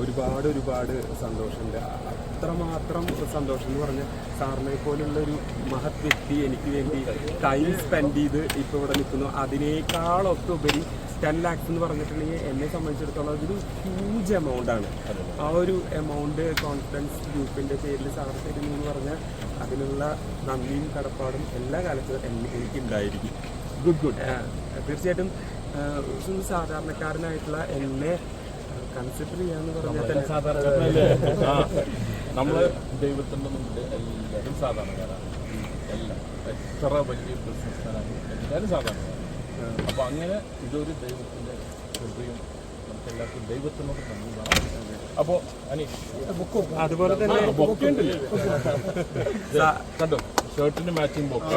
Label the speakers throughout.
Speaker 1: ഒരുപാട് ഒരുപാട് സന്തോഷമുണ്ട്. അത്രമാത്രം സന്തോഷം എന്ന് പറഞ്ഞ സാറിനെ പോലുള്ള ഒരു മഹത് വ്യക്തി എനിക്ക് വേണ്ടി ടൈം സ്പെൻഡ് ചെയ്ത് ഇപ്പോൾ ഇവിടെ നിൽക്കുന്നു. അതിനേക്കാളൊക്കെ ഉപരി ടെൻ ലാക്സ് എന്ന് പറഞ്ഞിട്ടുണ്ടെങ്കിൽ എന്നെ സംബന്ധിച്ചിടത്തോളം അതൊരു ഹ്യൂജ് എമൗണ്ട് ആണ്. ആ ഒരു എമൗണ്ട് കോൺഫിഡൻസ് ഗ്രൂപ്പിന്റെ പേരിൽ സാർ തരുന്നു എന്ന് പറഞ്ഞാൽ അതിനുള്ള നന്ദിയും കടപ്പാടും എല്ലാ കാലത്തും എനിക്ക് ഉണ്ടായിരിക്കും
Speaker 2: ഗുഡ് ഗുഡ്
Speaker 1: തീർച്ചയായിട്ടും സാധാരണക്കാരനായിട്ടുള്ള എന്നെ കൺസിഡർ ചെയ്യാന്ന് പറഞ്ഞാൽ
Speaker 2: ആ നമ്മൾ ദൈവത്തിന്റെ മുമ്പിൽ എല്ലാവരും സാധാരണക്കാരാണ്. എല്ലാം. എത്ര വലിയ ബിസിനസ്മാനാണ് എല്ലാവരും സാധാരണക്കാരാണ്. അപ്പൊ അങ്ങനെ ഇതൊരു ദൈവത്തിന്റെ ഹൃദയം നമുക്ക് എല്ലാവർക്കും ദൈവത്തിനോട് നന്ദിയാണ് അപ്പോ അനീഷ്
Speaker 1: അതുപോലെ തന്നെ
Speaker 2: ബുക്ക് ബൊക്കെ ഉണ്ടല്ലേ? കണ്ടോ? ഷർട്ടിന് മാച്ചിങ് ബൊക്കെ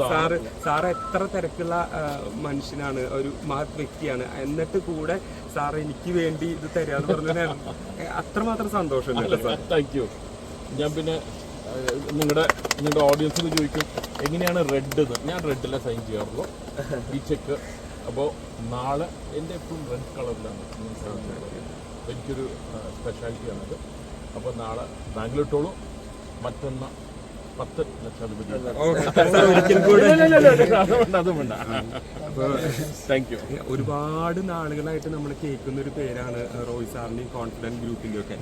Speaker 1: സാറ് സാറ് എത്ര തിരക്കുള്ള മനുഷ്യനാണ് ഒരു മഹത് വ്യക്തിയാണ്. എന്നിട്ട് കൂടെ സാർ എനിക്ക് വേണ്ടി ഇത് തരാന്ന് പറഞ്ഞാൽ അത്രമാത്രം സന്തോഷമുണ്ട് സാർ
Speaker 2: താങ്ക് യു ഞാൻ പിന്നെ നിങ്ങളുടെ നിങ്ങളുടെ ഓഡിയൻസിന് ചോദിക്കും എങ്ങനെയാണ് റെഡ് ഞാൻ റെഡിലെ സൈൻ ചെയ്യാറുള്ളൂ. ഈ ചെക്ക് അപ്പോൾ നാളെ എന്റെ എപ്പോഴും റെഡ് കളറിലാണ് എനിക്കൊരു സ്പെഷ്യാലിറ്റിയാണത് അപ്പോൾ നാളെ ബാങ്കിലിട്ടോളൂ മറ്റൊന്ന് പത്ത് താങ്ക് യു
Speaker 1: ഒരുപാട് നാളുകളായിട്ട് നമ്മൾ കേൾക്കുന്ന ഒരു പേരാണ് റോയ് സാറിന്റെയും കോൺഫിഡന്റ് ഗ്രൂപ്പിന്റെ ഒക്കെ.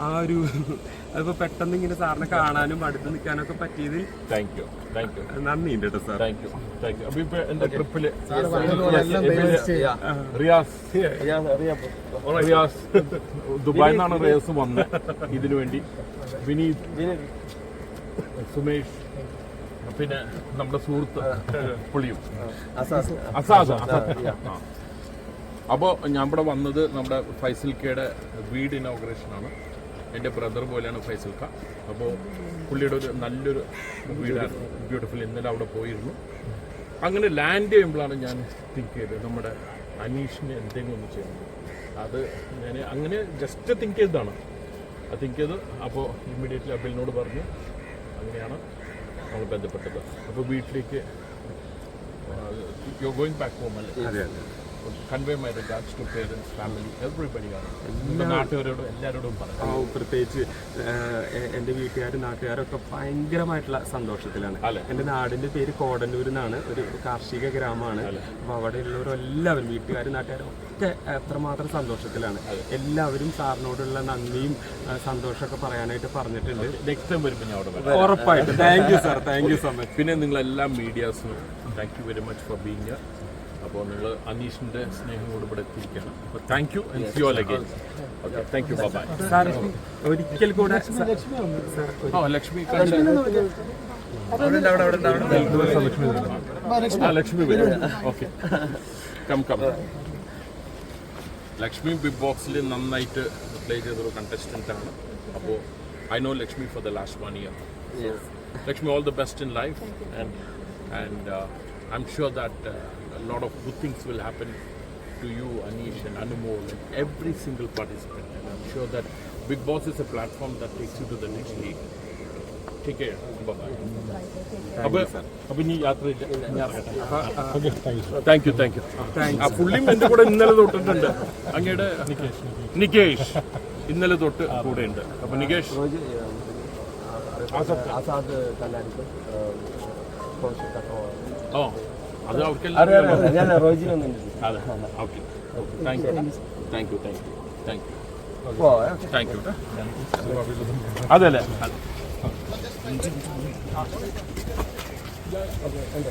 Speaker 1: ആ ഒരു അതിപ്പോ പെട്ടെന്ന് ഇങ്ങനെ സാറിനെ കാണാനും അടുത്ത് നിൽക്കാനൊക്കെ പറ്റിയതിൽ
Speaker 2: താങ്ക് യു താങ്ക് യു
Speaker 1: നന്ദിയുണ്ട് കേട്ടോ sir.
Speaker 2: Thank you thank you അപ്പൊ ഇപ്പൊ എന്റെ ട്രിപ്പിൽ റിയാസ്. റിയാസ്. ദുബായിൽ നിന്നാണ് റിയാസ് വന്നത് ഇതിനു വേണ്ടി. വിനീത്. സുമേഷ് പിന്നെ നമ്മുടെ സുഹൃത്ത് പുളിയും. അസാദ്. അപ്പോൾ ഞാൻ ഇവിടെ വന്നത് നമ്മുടെ ഫൈസൽ കയുടെ വീട് ഇനോഗ്രേഷൻ ആണ് എന്റെ ബ്രദർ പോലെയാണ് ഫൈസൽ ക അപ്പോൾ പുള്ളിയുടെ ഒരു നല്ലൊരു വീടാണ്. ബ്യൂട്ടിഫുൾ ഇന്നലെ അവിടെ പോയിരുന്നു. അങ്ങനെ ലാൻഡ് ചെയ്യുമ്പോഴാണ് ഞാൻ തിങ്ക് ചെയ്തത് നമ്മുടെ അനീഷിന് എന്തെങ്കിലും ഒന്ന് ചെയ്യുന്നത് അത് ഞാൻ അങ്ങനെ ജസ്റ്റ് തിങ്ക് ചെയ്തതാണ്. അത് തിങ്ക് ചെയ്ത് അപ്പോൾ ഇമ്മീഡിയറ്റ്ലി അബിലിനോട് പറഞ്ഞു അങ്ങനെയാണ് നമ്മൾ ബന്ധപ്പെട്ടത്. അപ്പോൾ വീട്ടിലേക്ക് യു ഗോയിങ് ബാക്ക് ഹോം അല്ലേ? Convey my regards to parents family everybody നാട്ടുകാരോടും എല്ലാവരോടും പറയാം.
Speaker 1: പ്രത്യേകിച്ച് എന്റെ വീട്ടുകാരും നാട്ടുകാരൊക്കെ ഭയങ്കരമായിട്ടുള്ള സന്തോഷത്തിലാണ്? എന്റെ നാടിന്റെ പേര് കോടന്നൂർ എന്നാണ് ഒരു കാർഷിക ഗ്രാമമാണ്. അപ്പോൾ അവിടെയുള്ളവരെല്ലാവരും വീട്ടുകാരും നാട്ടുകാരും ഒക്കെ എത്രമാത്രം സന്തോഷത്തിലാണ്. എല്ലാവരും സാറിനോടുള്ള നന്ദിയും സന്തോഷമൊക്കെ പറയാനായിട്ട് പറഞ്ഞിട്ടുണ്ട്.
Speaker 2: നെക്സ്റ്റ് ടൈം വരുമ്പോൾ ഞാൻ അവിടെ
Speaker 1: ഉറപ്പായിട്ടും. Thank you sir thank you so much
Speaker 2: പിന്നെ നിങ്ങളെല്ലാ മീഡിയാസും thank you very much for being അപ്പോൾ നിങ്ങൾ അനീഷിന്റെ സ്നേഹം കൂടെ ഇവിടെ എത്തിയിരിക്കണം അപ്പോൾ thank you and see all again okay thank you bye bye
Speaker 1: sir ഒരിക്കൽ കൂടെ സാർ
Speaker 2: ആ ലക്ഷ്മി ആ ലക്ഷ്മി വരും. Okay come come Lakshmi big ബോക്സിൽ നന്നായിട്ട് പ്ലേ ചെയ്തൊരു കണ്ടസ്റ്റന്റ് ആണ്. അപ്പോൾ I know Lakshmi for the last one year Lakshmi all the best in life and and I that uh, a lot of good things will happen to you, Anish and Anumol and every single participant. And I'm sure that Big Boss is a platform that takes you to the next league. Take care. Bye-bye. അപ്പൊ അപ്പൊ ഇനി യാത്രയില്ല ഞാൻ ഇറങ്ങട്ടെ thank you thank U ആ പുള്ളിയും എന്റെ കൂടെ ഇന്നലെ തൊട്ടിട്ടുണ്ട് അങ്ങയുടെ നികേഷ് ഇന്നലെ തൊട്ട് കൂടെ ഉണ്ട് അപ്പൊ നികേഷ്
Speaker 3: ആസാദ് കല്ലായിരിക്കും
Speaker 2: ഓ അത് അവർക്കെല്ലാം അതെ okay thank you thank you thank you thank you thank you അതെ അല്ലേ?
Speaker 3: ഉണ്ട്.